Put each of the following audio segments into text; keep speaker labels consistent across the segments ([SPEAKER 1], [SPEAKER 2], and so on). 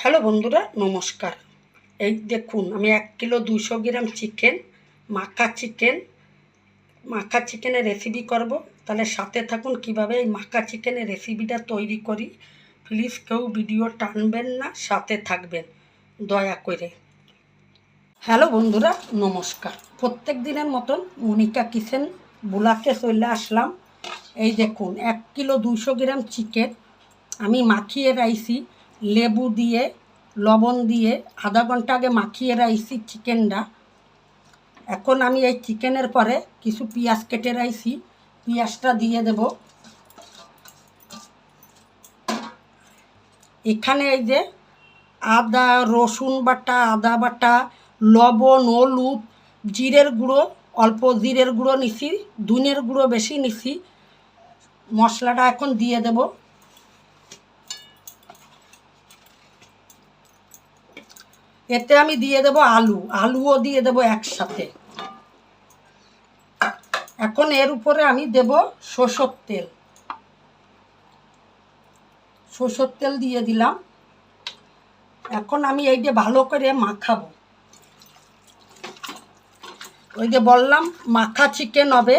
[SPEAKER 1] Hello বন্ধুরা, নমস্কার। এই দেখুন, আমি এক কিলো দুশো গ্রাম চিকেন, মাখা চিকেন, মাখা চিকেনের রেসিপি করব। তাহলে সাথে থাকুন কীভাবে এই মাখা চিকেনের রেসিপিটা তৈরি করি। প্লিজ কেউ ভিডিও টানবেন না, সাথে থাকবেন, দয়া করে। হ্যালো বন্ধুরা, নমস্কার। প্রত্যেক দিনের মতন মনিকা কিচেন বুলাকে চলে আসলাম। এই দেখুন, এক কিলো দুশো গ্রাম চিকেন আমি মাখিয়ে রাইছি। লেবু দিয়ে, লবণ দিয়ে, আধা ঘণ্টা আগে মাখিয়ে রাখছি চিকেনটা। এখন আমি এই চিকেনের পরে কিছু পেঁয়াজ কেটে রাখছি পেঁয়াজটা দিয়ে দেব। এখানে এই যে আদা, রসুন বাটা, আদা বাটা, লবণ, হলুদ, জিরের গুঁড়ো, অল্প জিরের গুঁড়ো নিছি দুনের গুঁড়ো বেশি নিছি। মশলাটা এখন দিয়ে দেব। এতে আমি দিয়ে দেব আলু। আলুও দিয়ে দেব একসাথে। এখন এর উপরে আমি দেব সরষের তেল। সরষের তেল দিয়ে দিলাম। এখন আমি এই যে ভালো করে মাখাবো। ওই যে বললাম, মাখা চিকেন হবে।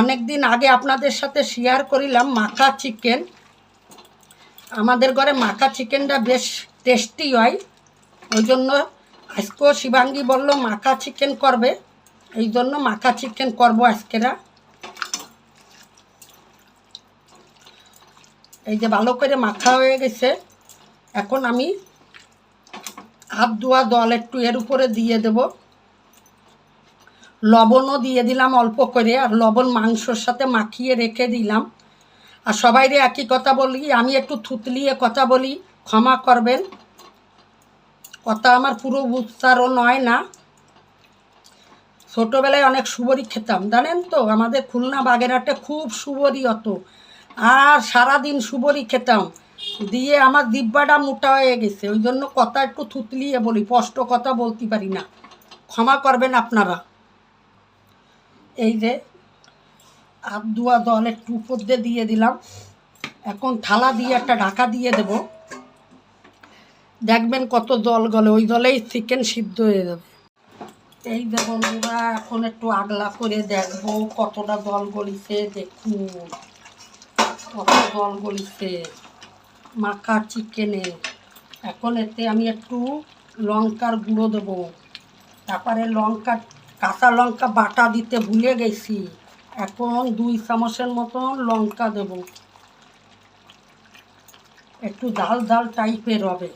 [SPEAKER 1] অনেক দিন আগে আপনাদের সাথে শেয়ার করিলাম মাখা চিকেন আমাদের ঘরে মাখা চিকেনটা বেশ টেস্টি হয়। ওই জন্য আজকেও শিবাঙ্গী বলল, মাখা চিকেন করবে। এই জন্য মাখা চিকেন করব আজকেরা। এই যে ভালো করে মাখা হয়ে গেছে। এখন আমি হাত ধোয়া জল একটু এর উপরে দিয়ে দেব। লবণও দিয়ে দিলাম অল্প করে, আর লবণ মাংসর সাথে মাখিয়ে রেখে দিলাম। আর সবাইরে একই কথা বলি, আমি একটু থুতলিয়ে কথা বলি, ক্ষমা করবেন। কথা আমার পুরো উচ্চারণ নয় না। ছোটোবেলায় অনেক সুবরি খেতাম, জানেন তো? আমাদের খুলনা বাগেরহাটে খুব সুবরি হতো। আর সারাদিন সুবরি খেতাম। দিয়ে আমার দিব্যাটা মোটা হয়ে গেছে, ওই জন্য কথা একটু থুতলিয়ে বলি, স্পষ্ট কথা বলতে পারি না। ক্ষমা করবেন আপনারা। এই যে ধোয়া জল একটু উপর দিয়ে দিয়ে দিলাম। এখন থালা দিয়ে একটা ঢাকা দিয়ে দেব। দেখবেন কত জল গলে, ওই জলেই চিকেন সিদ্ধ হয়ে যাবে। এই যে বন্ধুরা এখন একটু আগলা করে দেখব কতটা জল গলিছে, দেখুন। কত জল গলিছে, মাখা চিকেনে। এখন এতে আমি একটু লঙ্কার গুঁড়ো দেবো। তারপরে লঙ্কা, কাঁচা লঙ্কা বাটা দিতে ভুলে গেছি। এখন দুই চামচের মতন লঙ্কা দেব। একটু ঝাল ঝাল টাইপের হবে।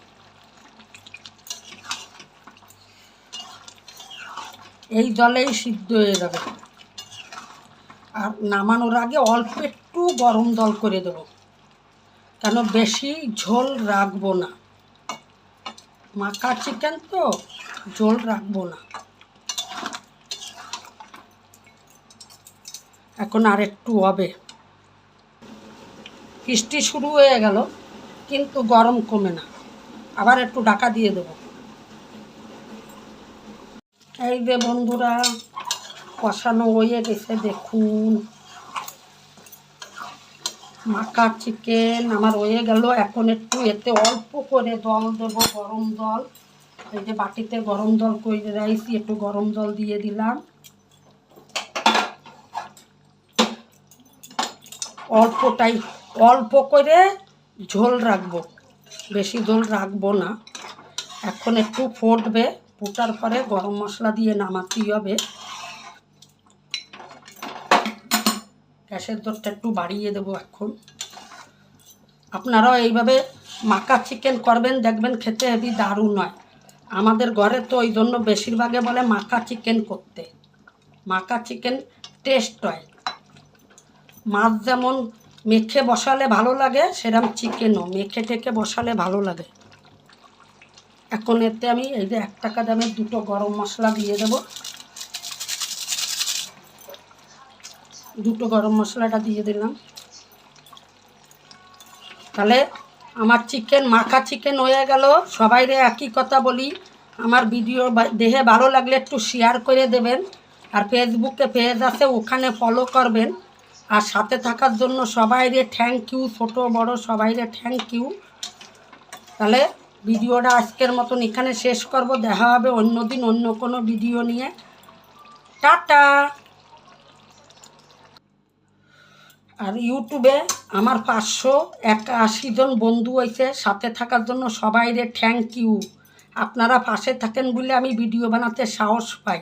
[SPEAKER 1] এই জলেই সিদ্ধ হয়ে যাবে। আর নামানোর আগে অল্প একটু গরম জল করে দেবো। কেন বেশি ঝোল রাখব না। মাখা চিকেন তো, ঝোল রাখব না। এখন আর একটু হবে। বৃষ্টি শুরু হয়ে গেল, কিন্তু গরম কমে না। আবার একটু ডাকা দিয়ে দেবো। এই যে বন্ধুরা, কষানো হয়ে গেছে, দেখুন। মাখা চিকেন আমার হয়ে গেল। এখন একটু এতে অল্প করে জল দেব, গরম জল। এই যে বাটিতে গরম জল করে রাইছি, একটু গরম জল দিয়ে দিলাম। অল্পটাই, অল্প করে ঝোল রাখব। বেশি ঝোল রাখব না। এখন একটু ফুটবে। ফুটার পরে গরম মশলা দিয়ে নামাতেই হবে। গ্যাসের দরটা একটু বাড়িয়ে দেবো এখন। আপনারাও এইভাবে মাকা চিকেন করবেন, দেখবেন খেতে হেবি দারুণ নয় আমাদের ঘরে তো ওই জন্য বেশিরভাগে বলে মাকা চিকেন করতে। মাকা চিকেন টেস্ট হয়। মাছ যেমন মেখে বসালে ভালো লাগে সেরকম চিকেনও মেখে টেখে বসালে ভালো লাগে। এখন এতে আমি এই যে এক টাকা দামের দুটো গরম মশলা দিয়ে দেব। দুটো গরম মশলাটা দিয়ে দিলাম। তাহলে আমার চিকেন মাখা চিকেন হয়ে গেল। সবাইরে একই কথা বলি। আমার ভিডিও দেহে ভালো লাগলে একটু শেয়ার করে দেবেন। আর ফেসবুকে পেজ আছে, ওখানে ফলো করবেন। আর সাথে থাকার জন্য সবাইরে থ্যাংক ইউ ছোট বড় সবাইরে থ্যাংক ইউ তাহলে ভিডিওটা আজকের মতন এখানে শেষ করব। দেখা হবে অন্য দিন অন্য কোনো ভিডিও নিয়ে। টাটা! আর ইউটিউবে আমার পাঁচশো একাশি জন বন্ধু হয়েছে, সাথে থাকার জন্য সবাই রে থ্যাংক ইউ আপনারা পাশে থাকেন বলে আমি ভিডিও বানাতে সাহস পাই।